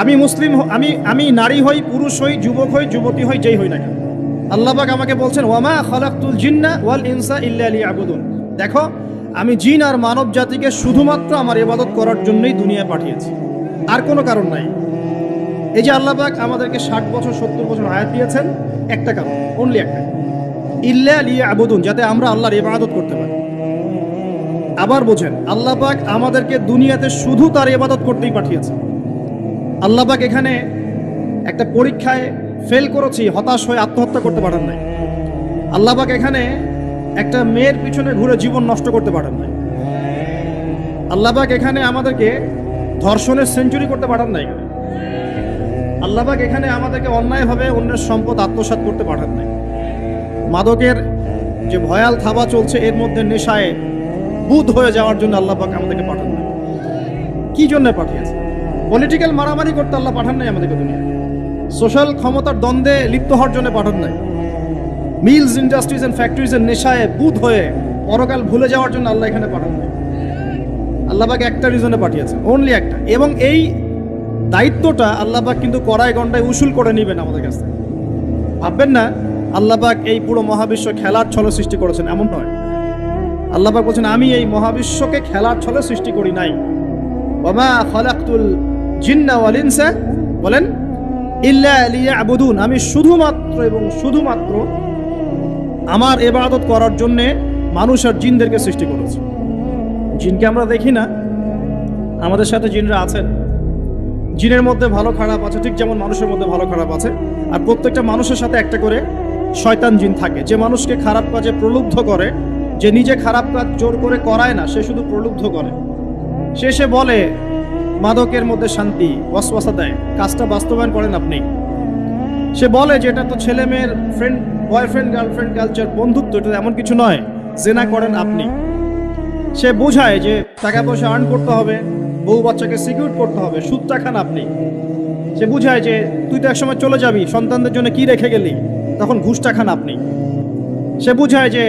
আমি মুসলিম আমি আমি নারী হই, পুরুষ হই, যুবক হই, যুবতী হই, যেই হই না কেন। আল্লাহবাক আমাকে বলছেন, ওয়ামা খালাকুল জিন্না ওয়াল ইনসা ইল্লা আবুদুন দেখো, আমি জিন আর মানব জাতিকে শুধুমাত্র আমার ইবাদত করার জন্যই দুনিয়া পাঠিয়েছি। আর কোনো কারণ নাই। এই যে আল্লাহবাক আমাদেরকে ষাট বছর, সত্তর বছর হায়াত দিয়েছেন, একটা কারণ অনলি একটা। ইল্লা লিয়া আবুদুন যাতে আমরা আল্লাহর ইবাদত করতে পারি। আবার বোঝেন, আল্লাহ পাক আমাদেরকে দুনিয়াতে শুধু তার ইবাদত করতেই পাঠিয়েছে আল্লাহ পাক এখানে একটা পরীক্ষায় ফেল করেছি, হতাশ হয়ে আত্মহত্যা করতে পারেন নাই। আল্লাহ পাক এখানে একটা মেয়ের পিছনে ঘুরে জীবন নষ্ট করতে পারেন নাই। আল্লাহ পাক এখানে আমাদেরকে ধর্ষণের সেঞ্চুরি করতে পারেন নাই। আল্লাহ পাক এখানে আমাদেরকে অন্যায়ভাবে অন্যের সম্পদ আত্মসাৎ করতে পারেন নাই। মাদকের যে ভয়াল থাবা চলছে, এর মধ্যে নেশায় বুধ হয়ে যাওয়ার জন্য আল্লাহ পাক আমাদেরকে পাঠান নাই। কি জন্য পাঠিয়েছে পলিটিক্যাল মারামারি করতে আল্লাহ পাঠান নাই আমাদেরকে দুনিয়া সোশ্যাল ক্ষমতার দ্বন্দ্বে লিপ্ত হওয়ার জন্য পাঠান নাই। মিলস ইন্ডাস্ট্রিজ এন্ড ফ্যাক্টরিজের নেশায় বুধ হয়ে পরকাল ভুলে যাওয়ার জন্য আল্লাহ এখানে পাঠান নাই। আল্লাহ পাক একটা রিজনে পাঠিয়েছে অনলি একটা। এবং এই দায়িত্বটা আল্লাহ পাক কিন্তু কড়াই গন্ডায় উসুল করে নেবেন আমাদের কাছ ভাববেন না আল্লাহ পাক এই পুরো মহাবিশ্ব খেলার ছলে সৃষ্টি করেছেন, এমন নয়। আল্লাহ পাক বলছেন, আমি এই মহাবিশ্বকে খেলার ছলে সৃষ্টি করি নাই। ওমা খলাকতুল জিন্না বলেন, ইল্লা আমি শুধুমাত্র এবং শুধুমাত্র আমার ইবাদত করার জন্যে মানুষ আর জিনদেরকে সৃষ্টি করেছি। জিনকে আমরা দেখি না, আমাদের সাথে জিনরা আছেন। জিনের মধ্যে ভালো খারাপ আছে, ঠিক যেমন মানুষের মধ্যে ভালো খারাপ আছে। আর প্রত্যেকটা মানুষের সাথে একটা করে শয়তান জিন থাকে। যে মানুষকে খারাপ কাজে প্রলুব্ধ করে, যে নিজে খারাপ কাজ জোর করে করায় না, সে শুধু প্রলুব্ধ করে। সে সে বলে মাদকের মধ্যে শান্তি, ওয়াসওয়াসা দেয়। কাজটা বাস্তবায়ন করেন আপনি। সে বলে যে এটা তো ছেলে মেয়ের ফ্রেন্ড বয়ফ্রেন্ড গার্লফ্রেন্ড কালচার বন্ধুত্ব, এটা এমন কিছু নয়, জেনা করেন আপনি। সে বোঝায় যে টাকা পয়সা আর্ন করতে হবে, বউ বাচ্চাকে সিকিউর করতে হবে, সুদটা খান আপনি। সে বুঝায় যে তুই তো একসময় চলে যাবি, সন্তানদের জন্য কি রেখে গেলি? তখন ঘুষটা খান আপনি। সে বুঝায় যে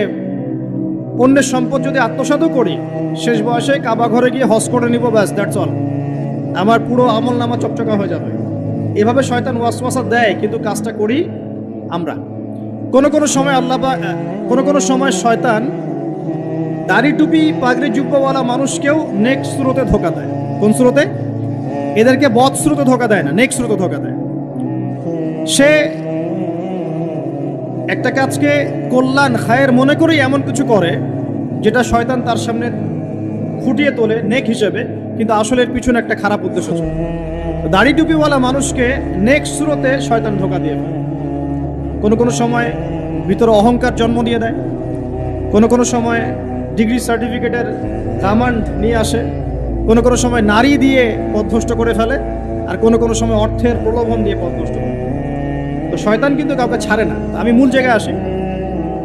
অন্যের সম্পদ যদি আত্মসাতও করি, শেষ বয়সে কাবা ঘরে গিয়ে হজ করে নিব, ব্যাস দ্যাটস অল আমার পুরো আমল নামা চকচকা হয়ে যাবে। এভাবে শয়তান ওয়াসওয়াসা দেয়, কিন্তু কাজটা করি আমরা। কোন কোন সময় আল্লাহ কোন কোন সময় শয়তান দাড়ি টুপি, পাগড়ি জুব্বাওয়ালা মানুষকেও নেক স্রোতে ধোকা দেয়। কোন স্রোতে? এদেরকে বদ স্রোতে ধোকা দেয় না, নেক স্রোতে ধোকা দেয়। সে একটা কাজকে কল্যাণ, খায়ের মনে করেই এমন কিছু করে, যেটা শয়তান তার সামনে ফুটিয়ে তোলে, নেক হিসেবে। কিন্তু আসলে পিছনে একটা খারাপ উদ্দেশ্য ছিল। দাড়ি টুপিওয়ালা মানুষকে নেক্সট স্রোতে শয়তান ধোকা দিয়ে ফেলে। কোনো কোনো সময় ভিতরে অহংকার জন্ম দিয়ে দেয়। কোনো কোনো সময় ডিগ্রি সার্টিফিকেটের কামান্ড নিয়ে আসে। কোনো কোনো সময় নারী দিয়ে পথভ্রষ্ট করে ফেলে আর কোনো কোনো সময় অর্থের প্রলোভন দিয়ে পথভ্রষ্ট করে তো শয়তান কিন্তু কাউকে ছাড়ে না। আমি মূল জায়গায় আসি।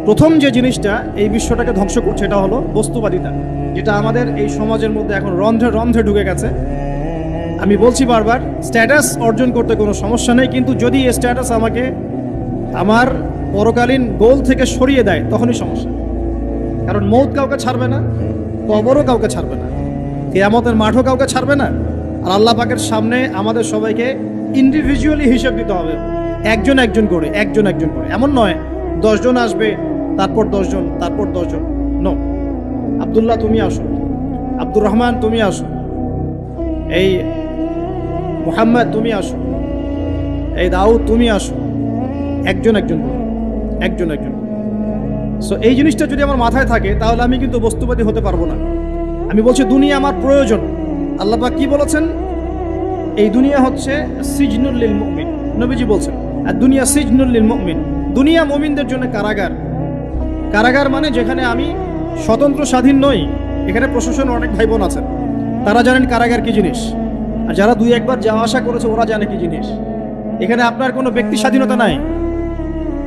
প্রথম যে জিনিসটা এই বিশ্বটাকে ধ্বংস করছে এটা হলো বস্তুবাদিতা। যেটা আমাদের এই সমাজের মধ্যে এখন রন্ধ্রে রন্ধ্রে ঢুকে গেছে। আমি বলছি বারবার স্ট্যাটাস অর্জন করতে কোনো সমস্যা নেই, কিন্তু যদি এই স্ট্যাটাস আমাকে আমার পরকালীন গোল থেকে সরিয়ে দেয়, তখনই সমস্যা। কারণ মৌত কাউকে ছাড়বে না, কবরও কাউকে ছাড়বে না, কেয়ামতের মাঠও কাউকে ছাড়বে না। আর আল্লাহ পাকের সামনে আমাদের সবাইকে ইন্ডিভিজুয়ালি হিসেব দিতে হবে, একজন একজন করে, একজন একজন করে। এমন নয়, দশজন আসবে, তারপর দশজন তারপর দশজন। আবদুল্লাহ তুমি আসো। আব্দুর রহমান তুমি আসো। এই মোহাম্মদ তুমি আসো। এই দাউদ তুমি আসো। একজন একজন একজন একজন সো এই জিনিসটা যদি আমার মাথায় থাকে, তাহলে আমি কিন্তু বস্তুবাদী হতে পারব না। আমি বলছি, দুনিয়া আমার প্রয়োজন। আল্লাহ পাক কি বলেছেন? এই দুনিয়া হচ্ছে সিজনুল্লিল মুমিন। নবীজি বলছেন, আর দুনিয়া সিজনুল্লিল মুমিন। দুনিয়া মুমিনদের জন্য কারাগার। কারাগার মানে যেখানে আমি স্বতন্ত্র স্বাধীন নই। এখানে প্রশাসন অনেক ভাই বোন আছেন। তারা জানেন কারাগার কি জিনিস। আর যারা দুই একবার যাওয়া আসা করেছে, ওরা জানে কি জিনিস। এখানে আপনার কোনো ব্যক্তি স্বাধীনতা নাই।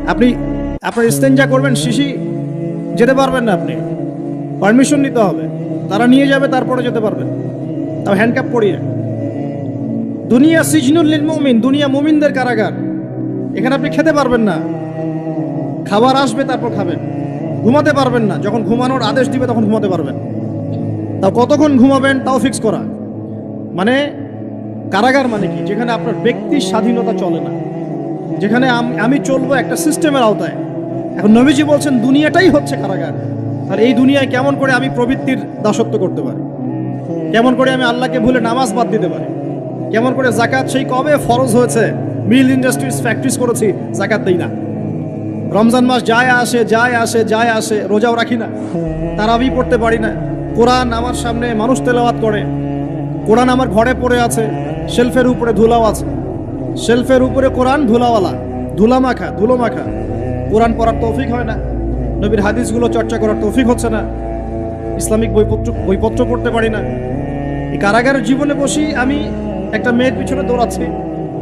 আপনি, আপনার ইস্তেঞ্জা করবেন, শিশি, যেতে পারবেন না আপনি। পারমিশন নিতে হবে। তারা নিয়ে যাবে, তারপরে যেতে পারবেন। তাও হ্যান্ডক্যাপ পরিয়ে। দুনিয়া সিজনুল মুমিন, দুনিয়া মুমিনদের কারাগার। এখানে আপনি খেতে পারবেন না। খাবার আসবে, তারপর খাবেন। ঘুমাতে পারবেন না। যখন ঘুমানোর আদেশ দিবে, তখন ঘুমাতে পারবেন। তাও কতক্ষণ ঘুমাবেন, তাও ফিক্স করা। মানে কারাগার মানে কি? যেখানে আপনার ব্যক্তির স্বাধীনতা চলে না। যেখানে আমি চলবো একটা সিস্টেমের আওতায়। এখন নবীজি বলছেন, দুনিয়াটাই হচ্ছে কারাগার। আর এই দুনিয়ায় কেমন করে আমি প্রবৃত্তির দাসত্ব করতে পারি? কেমন করে আমি আল্লাহকে ভুলে নামাজ বাদ দিতে পারি? কেমন করে জাকাত, সেই কবে ফরজ হয়েছে? মিল ইন্ডাস্ট্রিজ, ফ্যাক্টরিজ করেছি, জাকাত দেই না। রমজান মাস যায় আসে যায় আসে যায় আসে, রোজাও রাখি না। তারাবি পড়তে পারি না। কোরআন আমার সামনে মানুষ তেলাওয়াত করে। কোরআন আমার ঘরে পড়ে আছে, শেলফের উপরে ধুলাও আছে। শেলফের উপরে কোরআন ধুলাওয়ালা। ধুলা মাখা ধুলো মাখা কোরআন পড়ার তৌফিক হয় না। নবীর হাদিসগুলো চর্চা করার তৌফিক হচ্ছে না। ইসলামিক বইপত্র বইপত্র পড়তে পারি না। এই কারাগারের জীবনে বসি আমি একটা মেয়ের পিছনে দৌড়াচ্ছি।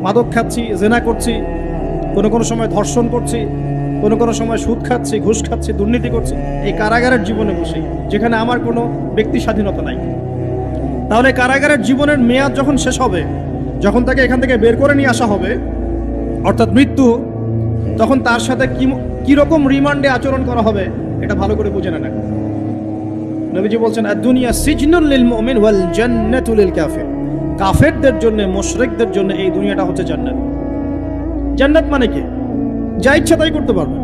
মাদক খাচ্ছি, জেনা করছি। কোনো কোনো সময় ধর্ষণ করছি। কোনো কোনো সময় সুদ খাচ্ছি, ঘুষ খাচ্ছি, দুর্নীতি করছি, এই কারাগারের জীবনে বসি যেখানে আমার কোনো ব্যক্তি স্বাধীনতা নাই। তাহলে কারাগারের জীবনের মেয়াদ যখন শেষ হবে, যখন তাকে এখান থেকে বের করে নিয়ে আসা হবে, অর্থাৎ মৃত্যু, তখন তার সাথে কি, কীরকম রিমান্ডে আচরণ করা হবে, এটা ভালো করে বুঝে নেন নবীজি বলছেন দুনিয়া সিজনুল লিল মুমিন ওয়াল জান্নাতুল লিল কাফির। কাফেরদের জন্য, মুশরিকদের জন্য এই দুনিয়াটা হচ্ছে জান্নাত। জান্নাত মানে কি? যা ইচ্ছা তাই করতে পারবেন।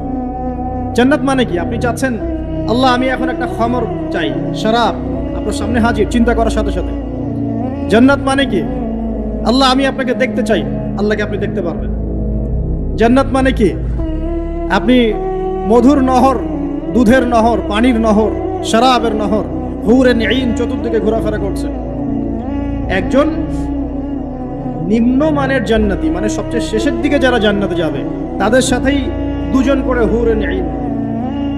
জান্নাত মানে কি? আপনি চাচ্ছেন, আল্লাহ, আমি এখন একটা খমর চাই, শরাব, আপনার সামনে হাজির, চিন্তা করার সাথে সাথে। জান্নাত মানে কি? আল্লাহ, আমি আপনাকে দেখতে চাই, আল্লাহকে আপনি দেখতে পারবেন। জান্নাত মানে কি? আপনি মধুর নহর, দুধের নহর, পানির নহর, শরাবের নহর হুরে নিন চতুর্দিকে ঘোরাফেরা করছেন। একজন নিম্নমানের জান্নাতি মানে সবচেয়ে শেষের দিকে যারা জান্নাতে যাবে তাদের সাথেই দুজন করে হুরে নিন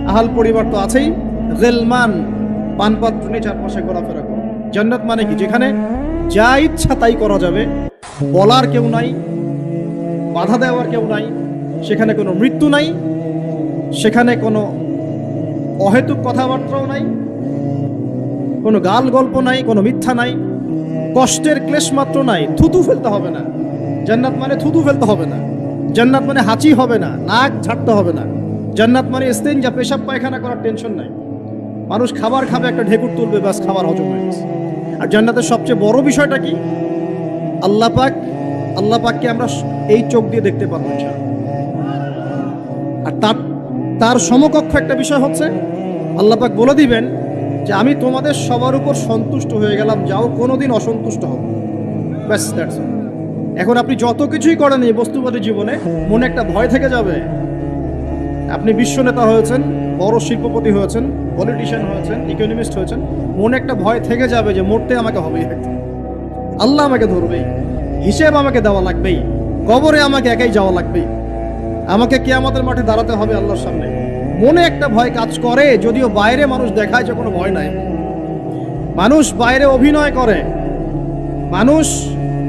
আহাল পরিবার তো আছেই। গেলমান পানপাত্র নিয়ে চারপাশে ঘোরাফেরা করে। জান্নাত মানে কি? যেখানে যা ইচ্ছা তাই করা যাবে। বলার কেউ নাই, বাধা দেওয়ার কেউ নাই, সেখানে কোনো মৃত্যু নাই, সেখানে কোনো অহেতুক কথাবার্তাও নাই, কোনো গাল গল্প নাই, কোনো মিথ্যা নাই, কষ্টের ক্লেশ মাত্র নাই। থুতু ফেলতে হবে না। জান্নাত মানে থুতু ফেলতে হবে না। জান্নাত মানে হাঁচি হবে না, নাক ঝাড়তে হবে না। জান্নাত মানে স্তেন যা পেশাব, পায়খানা করার টেনশন নাই। মানুষ খাবার খাবে, একটা ঢেকুর তুলবে, ব্যাস, খাবার হজম হয়ে গেছে। আর জান্নাতের সবচেয়ে বড় বিষয়টা কি? আল্লাহ পাক, আল্লাহ পাককে আমরা এই চোখ দিয়ে দেখতে পারব। আর তার তার সমকক্ষ একটা বিষয় হচ্ছে, আল্লাহ পাক বলে দিবেন যে, আমি তোমাদের সবার উপর সন্তুষ্ট হয়ে গেলাম, যাও কোনোদিন অসন্তুষ্ট হবে ব্যাস দ্যাটস এখন আপনি যত কিছুই করেন এই বস্তুবাদী জীবনে মনে একটা ভয় থেকে যাবে। আপনি বিশ্ব নেতা হয়েছেন বড় শিল্পপতি হয়েছেন পলিটিশিয়ান হয়েছেন ইকোনমিস্ট হয়েছেন মনে একটা ভয় থেকে যাবে যে মরতে আমাকে হবেই আল্লাহ আমাকে ধরবেই হিসেব আমাকে দেওয়া লাগবেই কবরে আমাকে একাই যাওয়া লাগবেই। আমাকে কে আমাদের মাঠে দাঁড়াতে হবে আল্লাহর সামনে। মনে একটা ভয় কাজ করে যদিও বাইরে মানুষ দেখায় যে কোনো ভয় নাই। মানুষ বাইরে অভিনয় করে। মানুষ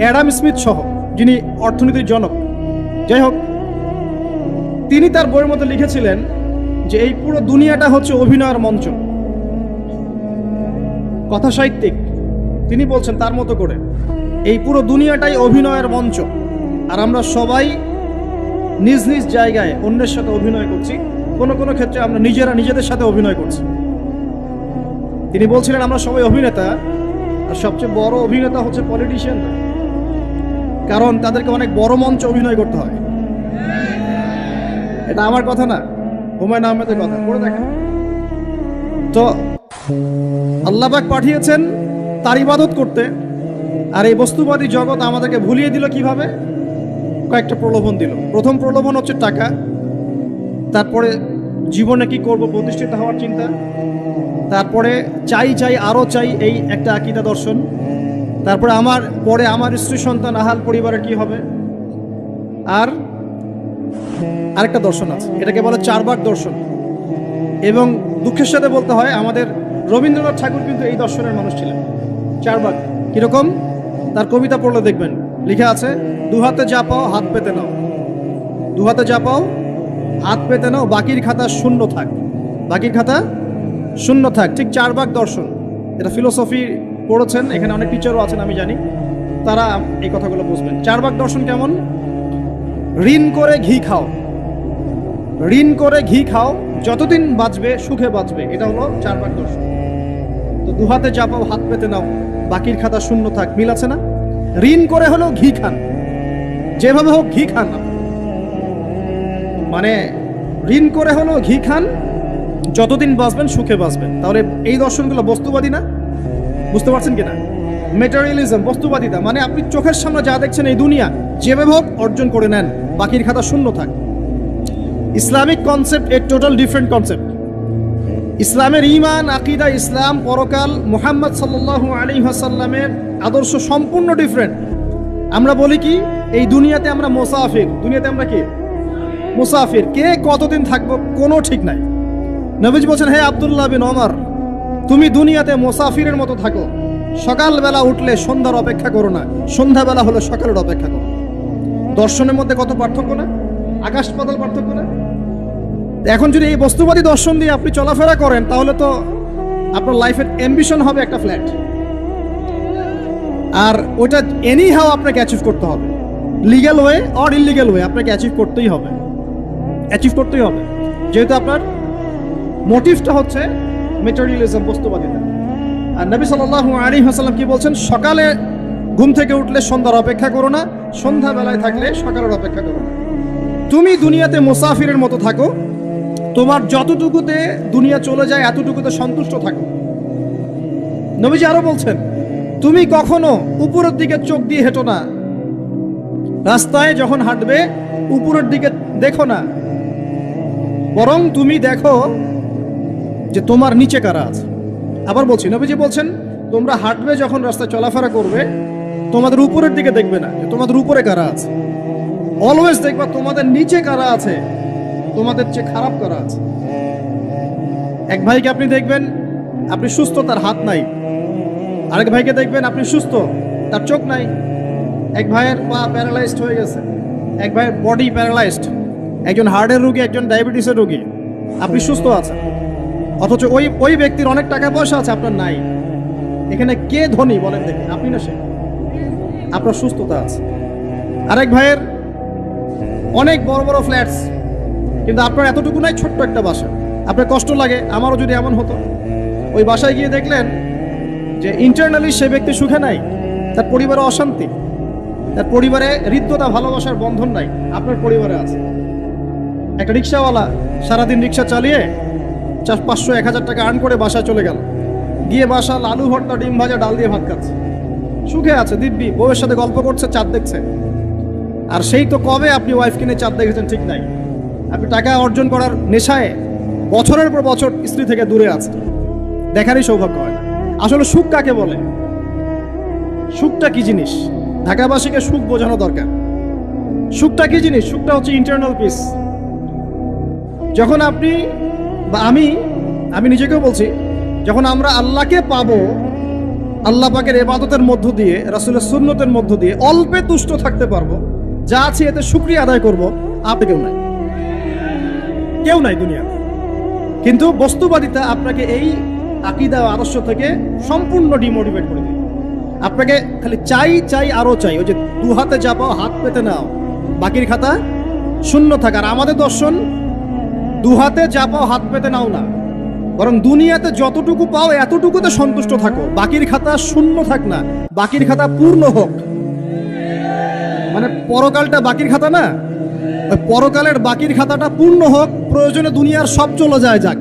অ্যাডাম স্মিথ সহ যিনি অর্থনীতির জনক। যাই হোক, তিনি তার বইয়ের মধ্যে লিখেছিলেন যে এই পুরো দুনিয়াটা হচ্ছে অভিনয়ের মঞ্চ। কথা সাহিত্যিক, তিনি বলছেন তার মতো করে, এই পুরো দুনিয়াটাই অভিনয়ের মঞ্চ। আর আমরা সবাই নিজ নিজ জায়গায় অন্যের সাথে অভিনয় করছি। কোনো কোনো ক্ষেত্রে আমরা নিজেরা নিজেদের সাথে অভিনয় করছি। তিনি বলছিলেন, আমরা সবাই অভিনেতা, আর সবচেয়ে বড় অভিনেতা হচ্ছে পলিটিশিয়ান কারণ তাদেরকে অনেক বড় মঞ্চ অভিনয় করতে হয়। এটা আমার কথা না, হুমায়ুন আহমেদের কথা। পড়ে দেখেন। তো আল্লাহবাক পাঠিয়েছেন তার ইবাদত করতে, আর এই বস্তুবাদী জগৎ আমাদেরকে ভুলিয়ে দিল কীভাবে? কয়েকটা প্রলোভন দিল। প্রথম প্রলোভন হচ্ছে টাকা। তারপরে জীবনে কি করব প্রতিষ্ঠিত হওয়ার চিন্তা। তারপরে চাই চাই আরও চাই এই একটা আকিদা দর্শন। তারপরে আমার, পরে আমার স্ত্রী সন্তান, আহাল পরিবারে কি হবে? আর আরেকটা দর্শন আছে। এটাকে বলে চারবাক দর্শন। এবং দুঃখের সাথে বলতে হয়, আমাদের রবীন্দ্রনাথ ঠাকুর কিন্তু এই দর্শনের মানুষ ছিলেন। চারবাক কীরকম? তার কবিতা পড়লে দেখবেন। লিখে আছে, দু হাতে যা পাও, হাত পেতে নাও। দু হাতে যা পাও, হাত পেতে নাও, বাকির খাতা শূন্য থাক। বাকির খাতা শূন্য থাক। ঠিক চার ভাগ দর্শন। এটা ফিলোসফি পড়েছেন, এখানে অনেক টিচারও আছেন, আমি জানি। তারা এই কথাগুলো বুঝবেন। চার ভাগ দর্শন কেমন? ঋণ করে ঘি খাও। ঋণ করে ঘি খাও, যতদিন বাঁচবে, সুখে বাঁচবে। এটা হলো চার ভাগ দর্শন। তো দু হাতে যা পাও, হাত পেতে নাও। বাকির খাতা শূন্য থাক, মিল আছে না? ঋণ করে হলেও ঘি খান। যেভাবে হোক ঘি খান মানে ঋণ করে হলেও ঘি খান, যতদিন বাঁচবেন, সুখে বাঁচবেন। তাহলে এই দর্শনগুলো বস্তুবাদী না? বুঝতে পারছেন কিনা? মেটেরিয়ালিজম বস্তুবাদিতা মানে আপনি চোখের সামনে যা দেখছেন এই দুনিয়া, যেভাবে হোক অর্জন করে নেন, বাকির খাতা শূন্য থাক। ইসলামিক কনসেপ্ট এ টোটাল ডিফারেন্ট কনসেপ্ট ইসলামের ইমান আকিদা, ইসলাম, পরকাল, মোহাম্মদ সাল্লাল্লাহু আলী হাসাল্লামের আদর্শ সম্পূর্ণ ডিফারেন্ট আমরা বলি কি, এই দুনিয়াতে আমরা মোসাফির। দুনিয়াতে আমরা কি? মুসাফির। কে কতদিন থাকব কোনো ঠিক নাই। নবীজ বলছেন, হে আব্দুল্লাহ বিন ওমর তুমি দুনিয়াতে মোসাফিরের মতো থাকো। সকালবেলা উঠলে সন্ধ্যার অপেক্ষা করো না। সন্ধ্যাবেলা হলো সকালের অপেক্ষা করো। দর্শনের মধ্যে কত পার্থক্য না? আকাশ পাতাল পার্থক্য না? এখন যদি এই বস্তুবাদী দর্শন দিয়ে আপনি চলাফেরা করেন, তাহলে তো আপনার লাইফের অ্যাম্বিশন হবে একটা ফ্ল্যাট আর ওটা এনি হাও আপনাকে অ্যাচিভ করতে হবে। Legal way or illegal way আপনাকে অ্যাচিভ করতেই হবে। অ্যাচিভ করতেই হবে। যেহেতু আপনার মোটিভটা হচ্ছে মেটেরিয়ালিজম বস্তুবাদিতা। আর নবী সাল্লাল্লাহু আলী হাসাল্লাম কি বলছেন? সকালে ঘুম থেকে উঠলে সন্ধ্যার অপেক্ষা করো না, সন্ধ্যাবেলায় থাকলে সকালের অপেক্ষা করো না। তুমি দুনিয়াতে মুসাফিরের মতো থাকো, তোমার যতটুকুতে দুনিয়া চলে যায়, এতটুকুতে সন্তুষ্ট থাকো। নবীজি আরও বলছেন, তুমি কখনো উপরের দিকে চোখ দিয়ে হেঁটো না। রাস্তায় যখন হাঁটবে, উপরের দিকে দেখো না। বরং তুমি দেখো যে তোমার নিচে কারা আছে? আবার বলছি, নবীজি বলছেন, তোমরা হাঁটবে যখন রাস্তায় চলাফেরা করবে, তোমাদের উপরের দিকে দেখবে না যে তোমাদের উপরে কারা আছে। অলওয়েজ দেখবা তোমাদের নিচে কারা আছে, তোমাদের চেয়ে খারাপ কারা আছে। এক ভাইকে আপনি দেখবেন, আপনি সুস্থ, তার হাত নাই। আরেক ভাইকে দেখবেন, আপনি সুস্থ, তার চোখ নাই। এক ভাইয়ের পা প্যারালাইজড হয়ে গেছে। এক ভাইয়ের বডি প্যারালাইজড একজন হার্টের রুগী, একজন ডায়াবেটিসের রোগী। আপনি সুস্থ আছেন। অথচ ওই ওই ব্যক্তির অনেক টাকা পয়সা আছে আপনার নাই। এখানে কে ধনী বলেন দেখি আপনি না সে? আপনার সুস্থতা আছে। আরেক ভাইয়ের অনেক বড় বড় ফ্ল্যাটস, কিন্তু আপনার এতটুকু নাই, ছোট্ট একটা বাসা। আপনার কষ্ট লাগে, আমারও যদি এমন হতো। ওই বাসায় গিয়ে দেখলেন যে ইন্টারনালি সে ব্যক্তি সুখে নাই, তার পরিবারে অশান্তি, তার পরিবারে হৃদ্যতা, ভালোবাসার বন্ধন নাই, আপনার পরিবারে আছে। একটা রিক্সাওয়ালা সারাদিন রিক্সা চালিয়ে চার পাঁচশো, এক হাজার টাকা আর্ন করে বাসায় চলে গেল। গিয়ে বাসা লালু ভর্তা, ডিম ভাজা, ডাল দিয়ে ভাত খাচ্ছে। সুখে আছে, দিব্যি। বউয়ের সাথে গল্প করছে, চাঁদ দেখছে। আর সেই তো কবে আপনি ওয়াইফ কিনে চাঁদ দেখেছেন, ঠিক নাই। আপনি টাকা অর্জন করার নেশায় বছরের পর বছর স্ত্রী থেকে দূরে আছে দেখারই সৌভাগ্য হয় আসলে সুখ কাকে বলে? সুখটা কি জিনিস? ঢাকাবাসীকে সুখ বোঝানো দরকার। সুখটা কি জিনিস? সুখটা হচ্ছে ইন্টারনাল পিস যখন আপনি বা আমি আমি নিজেকেও বলছি, যখন আমরা আল্লাহকে পাবো, আল্লাহ পাকের এবাদতের মধ্য দিয়ে, রাসুলের সুন্নতের মধ্য দিয়ে অল্পে তুষ্ট থাকতে পারব, যা আছে এতে শুক্রিয়া আদায় করব, আপনি কেউ নাই। কেউ নাই দুনিয়াতে। কিন্তু বস্তুবাদিতা আপনাকে এই আকিদা আদর্শ থেকে সম্পূর্ণ ডিমোটিভেট করে দেবে। আপনাকে খালি চাই চাই, আরও চাই, ওই যে দু হাতে যা পাও, হাত পেতে নাও। বাকির খাতা শূন্য থাকার আমাদের দর্শন দু হাতে যা পাও হাত পেতে নাও না। বরং দুনিয়াতে যতটুকু পাও এতটুকুতে সন্তুষ্ট থাকো। বাকির খাতা শূন্য থাক না। বাকির খাতা পূর্ণ হোক। মানে পরকালটা বাকির খাতা না? ওই পরকালের বাকির খাতাটা পূর্ণ হোক, প্রয়োজনে দুনিয়ার সব চলে যায় যাক।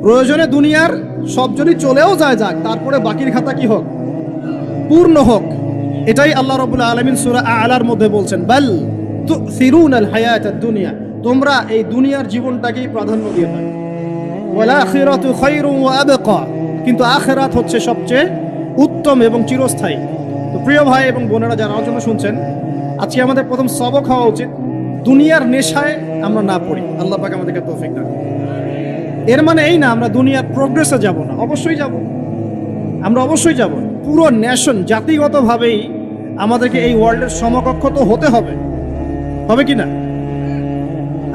প্রয়োজনে দুনিয়ার সব যদি চলেও যায় যাক, তারপরে বাকির খাতা কি হোক? পূর্ণ হোক। এটাই আল্লাহ রবুল্লা আলমিন সুরা আলার মধ্যে বলছেন, বাল তু ফিরুন আল হায়াত দুনিয়া। তোমরা এই দুনিয়ার জীবনটাকেই প্রাধান্য দিয়ে থাকো। কিন্তু আখিরাত হচ্ছে সবচেয়ে উত্তম এবং চিরস্থায়ী। তো প্রিয় ভাই এবং বোনেরা যারা আলোচনা শুনছেন, আজকে আমাদের প্রথম সবক হওয়া উচিত। দুনিয়ার নেশায় আমরা না পড়ি। আল্লাহ পাক আমাদেরকে তৌফিক দান এর মানে এই না, আমরা দুনিয়ার প্রোগ্রেসে যাব না। অবশ্যই যাব। আমরা অবশ্যই যাব। পুরো ন্যাশন জাতিগতভাবেই আমাদেরকে এই ওয়ার্ল্ডের সমকক্ষ তো হতে হবে। হবে কি না?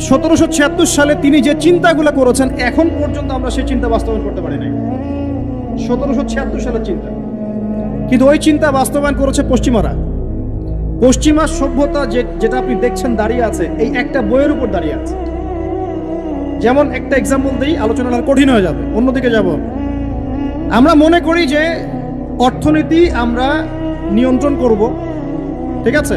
সতেরোশো ছিয়াত্তর সালে তিনি যে চিন্তাগুলো করেছেন, এখন পর্যন্ত আমরা সেই চিন্তা বাস্তবায়ন করতে পারি নাই। সতেরোশো ছিয়াত্তর সালের চিন্তা। কিন্তু ওই চিন্তা বাস্তবায়ন করেছে পশ্চিমারা। পশ্চিমা সভ্যতা যে, যেটা আপনি দেখছেন দাঁড়িয়ে আছে, এই একটা বইয়ের উপর দাঁড়িয়ে আছে। যেমন একটা এক্সাম্পল দিই আলোচনাটা কঠিন হয়ে যাবে, অন্যদিকে যাব। আমরা মনে করি যে অর্থনীতি আমরা নিয়ন্ত্রণ করব, ঠিক আছে?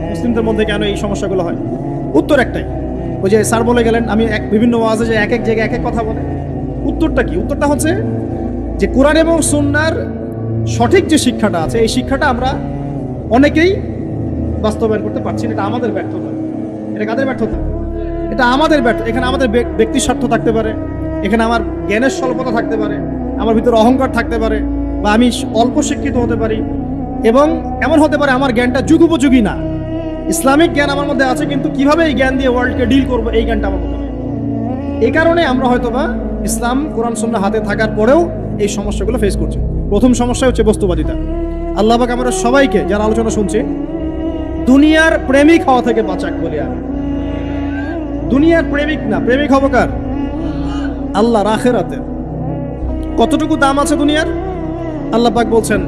মুসলিমদের মধ্যে কেন এই সমস্যাগুলো হয়? উত্তর একটাই। ওই যে স্যার বলে গেলেন, আমি এক বিভিন্ন ওয়াজে যে এক এক জায়গায় এক এক কথা বলে। উত্তরটা কি? উত্তরটা হচ্ছে যে কোরআন এবং সুন্নার সঠিক যে শিক্ষাটা আছে, এই শিক্ষাটা আমরা অনেকেই বাস্তবায়ন করতে পারছি না। এটা আমাদের ব্যর্থতা। এটা কাদের ব্যর্থতা? এটা আমাদের ব্যর্থ এখানে আমাদের ব্যক- ব্যক্তির স্বার্থ থাকতে পারে, এখানে আমার জ্ঞানের স্বল্পতা থাকতে পারে, আমার ভিতরে অহংকার থাকতে পারে, বা আমি অল্প শিক্ষিত হতে পারি, এবং এমন হতে পারে আমার জ্ঞানটা যুগোপযোগী না। ইসলামিক জ্ঞান আমার মধ্যে আছে, কিন্তু কীভাবে এই জ্ঞান দিয়ে ওয়ার্ল্ডকে ডিল করব, এই জ্ঞানটা আমার মধ্যে এই কারণে আমরা হয়তোবা ইসলাম, কোরআন সন্না হাতে থাকার পরেও এই সমস্যাগুলো ফেস করছি। প্রথম সমস্যা হচ্ছে বস্তুবাদিতা। আল্লাহ পাক আমরা সবাইকে যারা আলোচনা শুনছি, দুনিয়ার প্রেমিক হওয়া থেকে বাঁচাক বলি আমি। দুনিয়ার প্রেমিক না, প্রেমিক হব কার? আল্লাহ রাখেরাতের কতটুকু দাম আছে দুনিয়ার? আল্লাহ পাক বলছেন,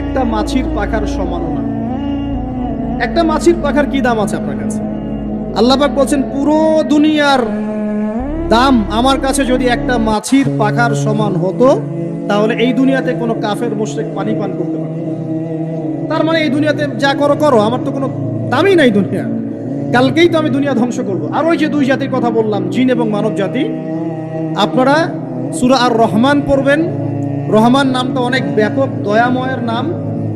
একটা মাছির পাখার সমান না। একটা মাছির পাখার কি দাম আছে আপনার কাছে? আল্লাহ পাক বলছেন, পুরো দুনিয়ার দাম আমার কাছে যদি একটা মাছির পাখার সমান হতো, তাহলে এই দুনিয়াতে কোনো কাফের, মুশরিক পানি পান করতে পারত তার মানে এই দুনিয়াতে যা করো করো, আমার তো কোনো দামই নাই দুনিয়া কালকেই তো আমি দুনিয়া ধ্বংস করব। আর ওই যে দুই জাতির কথা বললাম, জিন এবং মানব জাতি, আপনারা সুরা আর রহমান পড়বেন। রহমান নামটা অনেক ব্যাপক, দয়াময়ের নাম।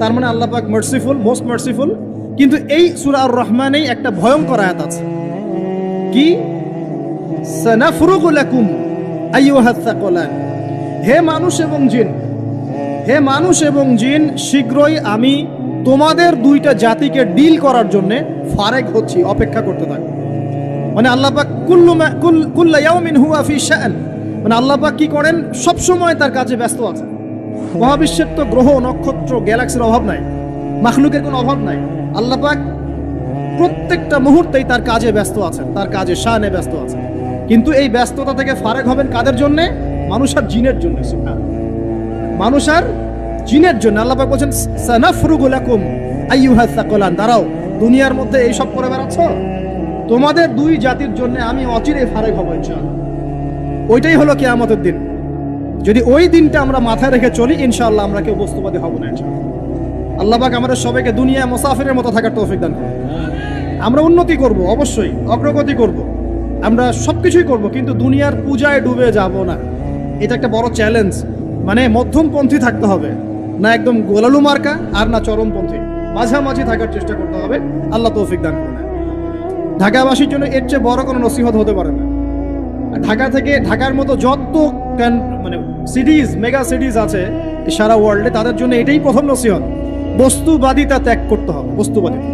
তার মানে আল্লাহ পাক মার্সিফুল মোস্ট মার্সিফুল কিন্তু এই সুরা আর রহমানেই একটা ভয়ঙ্কর আয়াত আছে। কি? সানাফরুগু লাকুম আইয়ুহাস সাকলান। হে মানুষ এবং জিন, হে মানুষ এবং জিন, শীঘ্রই আমি তোমাদের দুইটা জাতিকে ডিল করার জন্য ফারেক হচ্ছি, অপেক্ষা করতে থাকো মানে আল্লাহ পাক কুল্লু কুল্লা ইয়াউমিন হুয়া ফি মানে আল্লাহ পাক কি করেন? সব সময় তার কাজে ব্যস্ত আছে। মহাবিশ্বের তো গ্রহ, নক্ষত্র, গ্যালাক্সির অভাব নাই। মাখলুকের কোনো অভাব নাই। আল্লাহ পাক প্রত্যেকটা মুহূর্তেই তার কাজে ব্যস্ত আছেন, তার কাজে শানে ব্যস্ত আছেন। কিন্তু এই ব্যস্ততা থেকে ফারেক হবেন কাদের জন্যে? মানুষ আর জিনের জন্য মানুষ আর জিনের জন্য। আল্লাহ পাক বলছেন সানাফরুগুলাকুম আইয়ুহাস সাকলান। দাঁড়াও, দুনিয়ার মধ্যে এই সব করে বেড়াচ্ছ? তোমাদের দুই জাতির জন্য আমি অচিরে ফারেক হব, ইনশাআল্লাহ। ওইটাই হলো কিয়ামতের দিন। যদি ওই দিনটা আমরা মাথায় রেখে চলি, ইনশাআল্লাহ আমরা কেউ বস্তুবাদী হব না, ইনশাআল্লাহ। আল্লাহ পাক আমাদের সবাইকে দুনিয়া মুসাফিরের মতো থাকার তৌফিক দান করুন। আমরা উন্নতি করব, অবশ্যই, অগ্রগতি করব। আমরা সব কিছুই করব, কিন্তু দুনিয়ার পূজায় ডুবে যাব না। এটা একটা বড় চ্যালেঞ্জ মানে মধ্যমপন্থী থাকতে হবে, না একদম গোলালু মার্কা আর না চরমপন্থী। মাঝামাঝি থাকার চেষ্টা করতে হবে। আল্লাহ তৌফিক দান করুন। ঢাকাবাসীর জন্য এর চেয়ে বড় কোনো নসিহত হতে পারে না। ঢাকা থেকে ঢাকার মতো যত মানে সিটিজ মেগা সিটিজ আছে, সারা ওয়ার্ল্ডে তাদের জন্য এটাই প্রথম নসিহত। বস্তুবাদিতা ত্যাগ করতে হবে বস্তুবাদিতা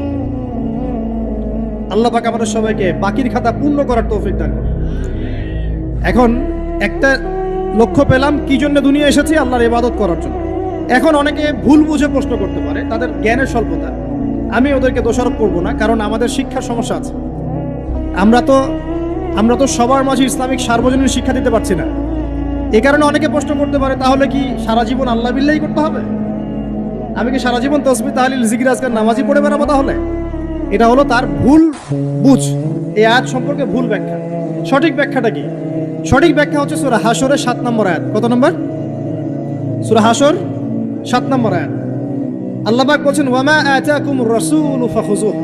আল্লাহ পাক আমাদের সবাইকে বাকির খাতা পূর্ণ করার তৌফিক দান। এখন একটা লক্ষ্য পেলাম, কি জন্য দুনিয়া এসেছি? আল্লাহর ইবাদত করার জন্য। এখন অনেকে ভুল বুঝে প্রশ্ন করতে পারে, তাদের জ্ঞানের স্বল্পতা। আমি ওদেরকে দোষারোপ করব না, কারণ আমাদের শিক্ষার সমস্যা আছে। আমরা তো আমরা তো সবার মাঝে ইসলামিক সার্বজনীন শিক্ষা দিতে পারছি না। এ কারণে অনেকে প্রশ্ন করতে পারে, তাহলে কি সারা জীবন আল্লাহ বিল্লাই করতে হবে? আমি কি সারা জীবন তসবি তাহলিল জিকির আজকাল নামাজি পড়ে বেড়াবো তাহলে? এটা হলো তার ভুল বুঝ। এই আয়াত সম্পর্কে ভুল ব্যাখ্যা। সঠিক ব্যাখ্যাটা কি? সঠিক ব্যাখ্যা হচ্ছে সুরা হাসরের সাত নম্বর আয়াত। কত নম্বর? সুরা হাসর সাত নম্বর আয়াত। আল্লাহ পাক বলছেন, ওয়ামা আতাকুম রাসূলু ফাখুযুহ।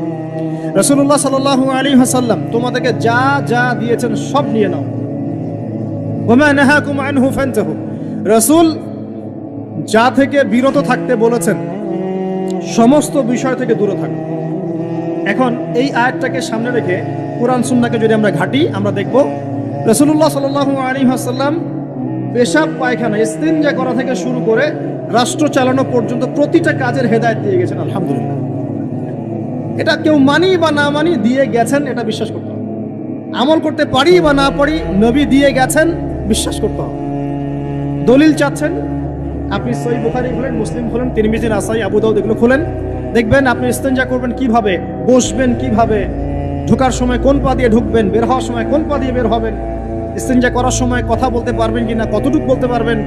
রাসূলুল্লাহ সাল্লাল্লাহু আলাইহি ওয়াসাল্লাম, তোমাদেরকে যা যা দিয়েছেন সব নিয়ে নাও। ওয়ামা নাহাকুম আনহু ফান্তাহু। রাসূল যা থেকে বিরত থাকতে বলেছেন, সমস্ত বিষয় থেকে দূরে থাকো এখন এই আয়াতটাকে সামনে রেখে কোরআন সুন্নাকে যদি আমরা ঘাটি, আমরা দেখব রসুল্লাহ সাল আলী আসাল্লাম পেশাব, পায়খানা, ইস্তিনজা করা থেকে শুরু করে রাষ্ট্র চালানো পর্যন্ত প্রতিটা কাজের হেদায়ত দিয়ে গেছেন, আলহামদুলিল্লাহ। এটা কেউ মানি বা না মানি, দিয়ে গেছেন, এটা বিশ্বাস করতে হবে। আমল করতে পারি বা না পারি, নবী দিয়ে গেছেন, বিশ্বাস করতে হবে। দলিল চাচ্ছেন আপনি সই বুখারি খুলেন, মুসলিম খুলেন, তিরমিজি, নাসাই, আবু দাউদ এগুলো খুলেন। দেখবেন আপনি ইস্তেঞ্জা করবেন কীভাবে, বসবেন কীভাবে, ঢোকার সময় কোন পা দিয়ে ঢুকবেন, বের হওয়ার সময় কোন পা দিয়ে বের হবেন ইস্তেঞ্জা করার সময় কথা বলতে পারবেন কি না কতটুকু বলতে পারবেন,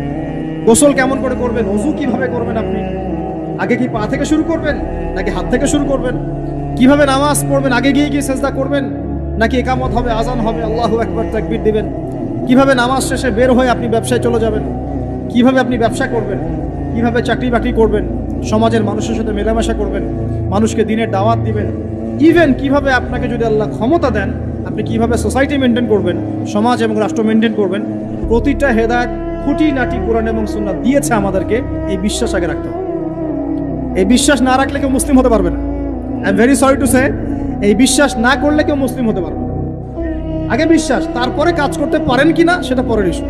গোসল কেমন করে করবেন, অজু কীভাবে করবেন আপনি, আগে কি পা থেকে শুরু করবেন, নাকি হাত থেকে শুরু করবেন, কীভাবে নামাজ পড়বেন, আগে গিয়ে গিয়ে সেজদা করবেন, নাকি একামত হবে আজান হবে, আল্লাহ একবার তাকবীর দিবেন, কীভাবে নামাজ শেষে বের হয়ে আপনি ব্যবসায় চলে যাবেন কীভাবে আপনি ব্যবসা করবেন? কীভাবে চাকরি বাকরি করবেন? সমাজের মানুষের সাথে মেলামেশা করবেন? মানুষকে দিনের দাওয়াত দিবেন? ইভেন কীভাবে আপনাকে যদি আল্লাহ ক্ষমতা দেন, আপনি কীভাবে সোসাইটি মেনটেন করবেন, সমাজ এবং রাষ্ট্র মেনটেন করবেন, প্রতিটা হেদায়ত খুঁটি নাটি কোরআন এবং সুন্নাহ দিয়েছে আমাদেরকে, এই বিশ্বাস আগে রাখতে হবে। এই বিশ্বাস না রাখলে কেউ মুসলিম হতে পারবে না। I am very sorry to say এই বিশ্বাস না করলে কেউ মুসলিম হতে পারবে আগে বিশ্বাস, তারপরে কাজ করতে পারেন কিনা, সেটা পরের ইস্যু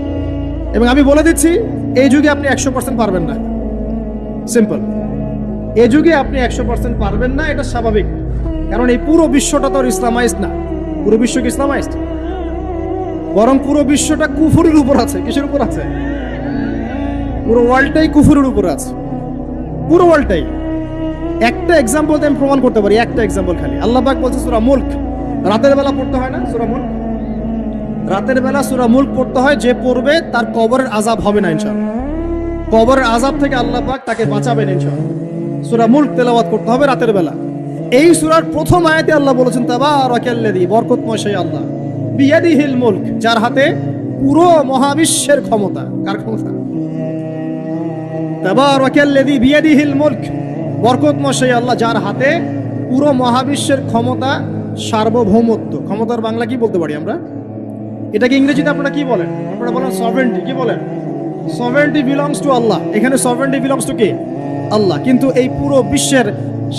এবং আমি বলে দিচ্ছি এই যুগে আপনি একশো পার্সেন্ট পারবেন না। সিম্পল এই যুগে আপনি একশো পার্সেন্ট পারবেন না, এটা স্বাভাবিক। কারণ এই পুরো বিশ্বটা তো আর ইসলামাইজড না। পুরো বিশ্ব কি ইসলামাইজড? বরং পুরো বিশ্বটা কুফুরের উপর আছে। কিসের উপর আছে? পুরো ওয়ার্ল্ডটাই কুফুরের উপর আছে। পুরো ওয়ার্ল্ডটাই একটা এক্সাম্পল আমি প্রমাণ করতে পারি, একটা এক্সাম্পল খালি। আল্লাহ বলছে, সুরা মুল্ক। রাতের বেলা পড়তে হয় না? সুরা মুল্ক? রাতের বেলা সুরা মুল্ক পড়তে হয়, যে পড়বে তার কবরের আজাব হবে না ইনশাআল্লাহ। কবরের আজাব থেকে আল্লাহ পাক তাকে বাঁচাবেন ইনশাআল্লাহ। সুরা মুল্ক তেলাওয়াত করতে হবে রাতের বেলা। এই সুরার প্রথম আয়াতে আল্লাহ বলেছেন, তাবারাকাল্লাযী বরকতময় সেই আল্লাহ। বিয়াদিহিল মুলক যার হাতে পুরো মহাবিশ্বের ক্ষমতা। কার ক্ষমতা? তাবারাকাল্লাযী বিয়াদিহিল মুলক বরকতময় সেই আল্লাহ, যার হাতে পুরো মহাবিশ্বের ক্ষমতা সার্বভৌমত্ব। ক্ষমতার বাংলা কি বলতে পারি আমরা? এটাকে ইংরেজিতে আপনারা কি বলেন? আপনারা বলেন সভেন্টি কি বলেন? সভেন্টি বিলংস টু আল্লাহ এখানে সভেন্টি বিলংস টু কে? আল্লাহ। কিন্তু এই পুরো বিশ্বের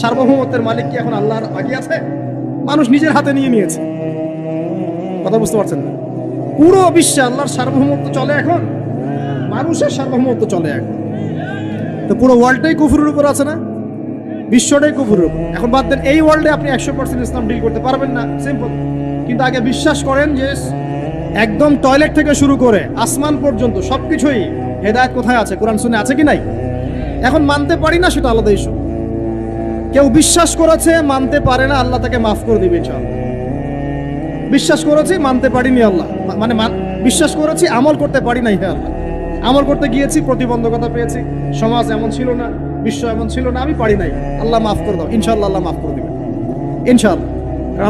সার্বভৌমত্বের মালিক কি এখন আল্লাহর বাকি আছে? মানুষ নিজের হাতে নিয়ে নিয়েছে। কথা বুঝতে পারছেন না? পুরো বিশ্বে আল্লাহর সার্বভৌমত্ব চলে এখন? মানুষের সার্বভৌমত্ব চলে এখন। তো পুরো ওয়ার্ল্ডটাই কুফুরের উপর আছে না? বিশ্বটাই কুফুরের উপর। এখন বাদ দেন, এই ওয়ার্ল্ডে আপনি একশো পার্সেন্ট ইসলাম ডিল করতে পারবেন না। সিম্পল কিন্তু আগে বিশ্বাস করেন যে একদম টয়লেট থেকে শুরু করে আসমান পর্যন্ত সবকিছুই হেদায়ত কোথায় আছে? কোরআন শুনে আছে কি নাই? এখন মানতে পারি না সেটা আলাদা ইস্যু কেউ বিশ্বাস করেছে, মানতে পারে না, আল্লাহ তাকে মাফ করে দিবে বিশ্বাস করেছি, মানতে পারিনি আল্লাহ। মানে বিশ্বাস করেছি, আমল করতে পারি নাই হে আল্লাহ। আমল করতে গিয়েছি, প্রতিবন্ধকতা পেয়েছি। সমাজ এমন ছিল না, বিশ্ব এমন ছিল না, আমি পারি নাই। আল্লাহ মাফ করে দাও ইনশাল্লাহ আল্লাহ মাফ করে দেবেন ইনশাল্লাহ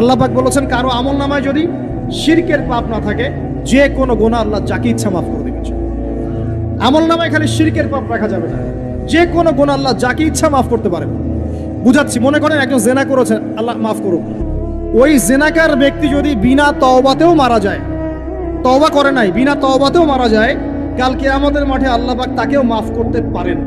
আল্লাহ পাক বলেছেন, কারও আমল নামায় যদি শিরকের পাপ না থাকে, যে কোনো গোনা আল্লাহ যাকে ইচ্ছা মাফ করে দেবেন আমল নামায় খালি শিরকের পাপ রাখা যাবে না। যে কোনো গোনা আল্লাহ যাকে ইচ্ছা মাফ করতে পারেন বুঝাচ্ছি, মনে করেন একজন জেনা করেছেন, আল্লাহ মাফ করুক। ওই জেনাকার ব্যক্তি যদি বিনা তওবাতেও মারা যায়, তওবা করে নাই, বিনা তওবাতেও মারা যায়, কালকে আমাদের মাঠে আল্লাহ পাক তাকেও মাফ করতে পারেন।